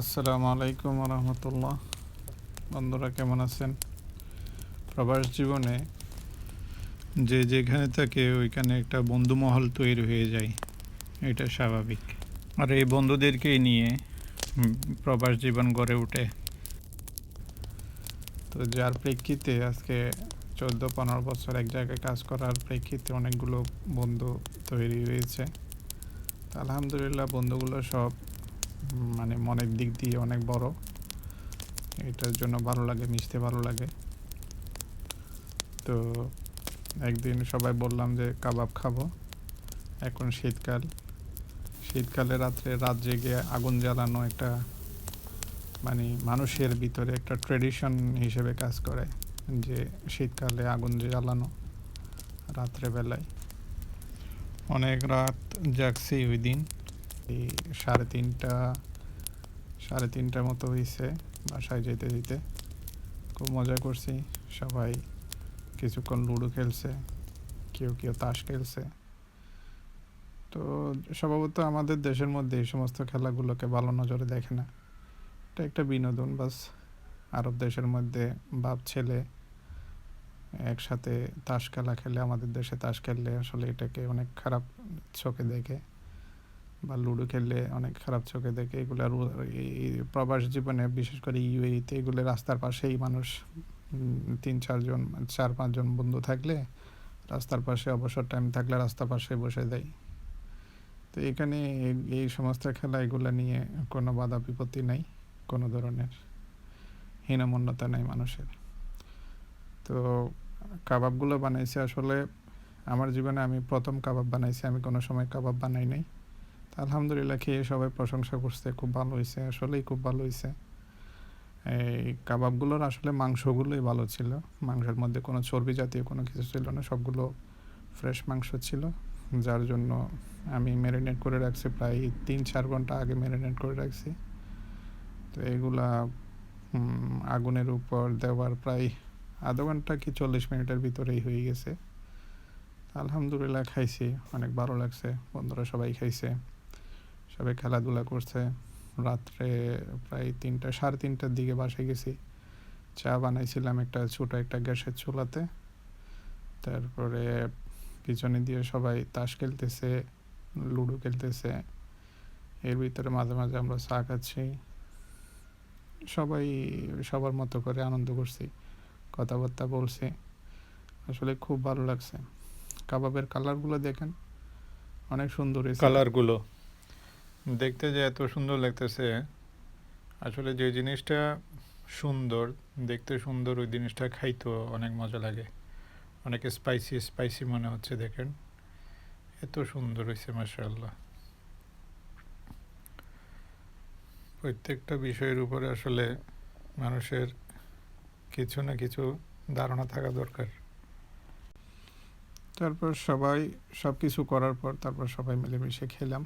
আসসালামু আলাইকুম রহমতুল্লাহ বন্ধুরা, কেমন আছেন? প্রবাস জীবনে যে যেখানে থাকে, ওইখানে একটা বন্ধু মহল তৈরি হয়ে যায়। এটা স্বাভাবিক। আর এই বন্ধুদেরকেই নিয়ে প্রবাস জীবন গড়ে ওঠে। তো যার প্রেক্ষিতে আজকে চোদ্দ, পনেরো বছর এক জায়গায় কাজ করার প্রেক্ষিতে অনেকগুলো বন্ধু তৈরি হয়েছে। আলহামদুলিল্লাহ, বন্ধুগুলো সব মানে মনের দিক দিয়ে অনেক বড়। এটার জন্য ভালো লাগে, মিশতে ভালো লাগে। তো একদিন সবাই বললাম যে কাবাব খাব। এখন শীতকাল। শীতকালে রাত্রে রাত জেগে আগুন জ্বালানো একটা মানে মানুষের ভিতরে একটা ট্রেডিশন হিসেবে কাজ করে যে শীতকালে আগুন জ্বালানো রাত্রেবেলায়। অনেক রাত জাগছি ওই দিন। সাড়ে তিনটা, সাড়ে তিনটার মতো হয়েছে বাসায় যেতে যেতে খুব মজা করছি, সবাই কিছুক্ষণ লুডো খেলছে, কেউ কেউ তাস খেলছে। তো স্বভাবত আমাদের দেশের মধ্যে এই সমস্ত খেলাগুলোকে ভালো নজরে দেখে না। এটা একটা বিনোদন, বাস। আরব দেশের মধ্যে বাপ, ছেলে একসাথে তাস খেলা খেলে, আমাদের দেশে তাস খেললে আসলে এটাকে অনেক খারাপ চোখে দেখে। বা লুডো খেললে অনেক খারাপ চোখে দেখে, এগুলো আর এই প্রবাস জীবনে, বিশেষ করে ইউএইতে, এগুলো রাস্তার পাশেই মানুষ তিন চারজন চার পাঁচজন বন্ধু থাকলে রাস্তার পাশে অবসর টাইম থাকলে রাস্তার পাশে বসে দেয়। তো এখানে এই- সমস্ত খেলা এগুলো নিয়ে কোনো বাধা বিপত্তি নাই, কোনো ধরনের হীনমন্যতা নাই মানুষের। তো কাবাবগুলো বানাইছে আসলে, আমার জীবনে আমি প্রথম কাবাব বানাইছি, আমি কোনো সময় কাবাব বানাই নাই। আলহামদুলিল্লাহ, খেয়ে সবাই প্রশংসা করছে, খুব ভালো হয়েছে আসলেই খুব ভালো হয়েছে এই কাবাবগুলোর আসলে মাংসগুলোই ভালো ছিল, মাংসের মধ্যে কোনো চর্বি জাতীয় কোনো কিছু ছিল না, সবগুলো ফ্রেশ মাংস ছিল, যার জন্য আমি ম্যারিনেট করে রাখছি প্রায় তিন চার ঘণ্টা আগে ম্যারিনেট করে রাখছি। তো এগুলা আগুনের উপর দেওয়ার প্রায় আধা ঘণ্টা কি চল্লিশ মিনিটের ভিতরেই হয়ে গেছে। আলহামদুলিল্লাহ, খাইছি, অনেক ভালো লাগছে, বন্ধুরা সবাই খাইছে। সবাই খেলাধুলা করছে। রাত্রে প্রায় তিনটা, সাড়ে তিনটার দিকে বাসায় গেছি। চা বানাইছিলাম একটা ছোটো একটা গ্যাসের চুলাতে। তারপরে পিছনে দিয়ে সবাই তাস খেলতেছে, লুডো খেলতেছে। এর ভিতরে মাঝে মাঝে আমরা চা খাচ্ছি। সবাই সবার মতো করে আনন্দ করছি, কথাবার্তা বলছি। আসলে খুব ভালো লাগছে। কাবাবের কালারগুলো দেখেন, অনেক সুন্দর কালারগুলো দেখতে যে এত সুন্দর লাগতেছে, আসলে যে জিনিসটা সুন্দর, দেখতে সুন্দর, ওই জিনিসটা খাইতেও অনেক মজা লাগে। অনেক স্পাইসি স্পাইসি মনে হচ্ছে দেখেন। এত সুন্দর হয়েছে মাশাআল্লাহ। প্রত্যেকটা বিষয়ের উপরে আসলে মানুষের কিছু না কিছু ধারণা থাকা দরকার। তারপর সবাই সব কিছু করার পর তারপর সবাই মিলেমিশে খেলাম।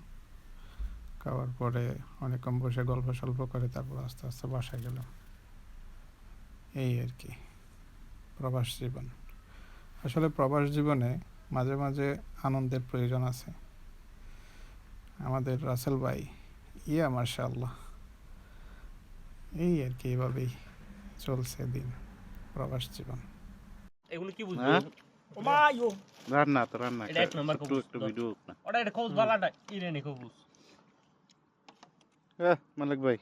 খাওয়ার পরে অনেকক্ষণ বসে গল্প সল্প করে তারপর আস্তে আস্তে বাসায় গেলাম। এই আর কি প্রবাস জীবন। আসলে প্রবাস জীবনে মাঝে মাঝে আনন্দের প্রয়োজন আছে। আমাদের রাসেল ভাই ইয়া মার্শাল্লাহ এই আর কি এভাবেই চলছে দিন প্রবাস জীবন। এগুলো কি বুঝব? হ্যাঁ? ও মা রান্না তো রান্না এটা এক নম্বর একটু একটু ভিডিও না। ওটা এটা খোঁজ বালাটা। ইরে নে খবুজ हाँ, मलिक भाई।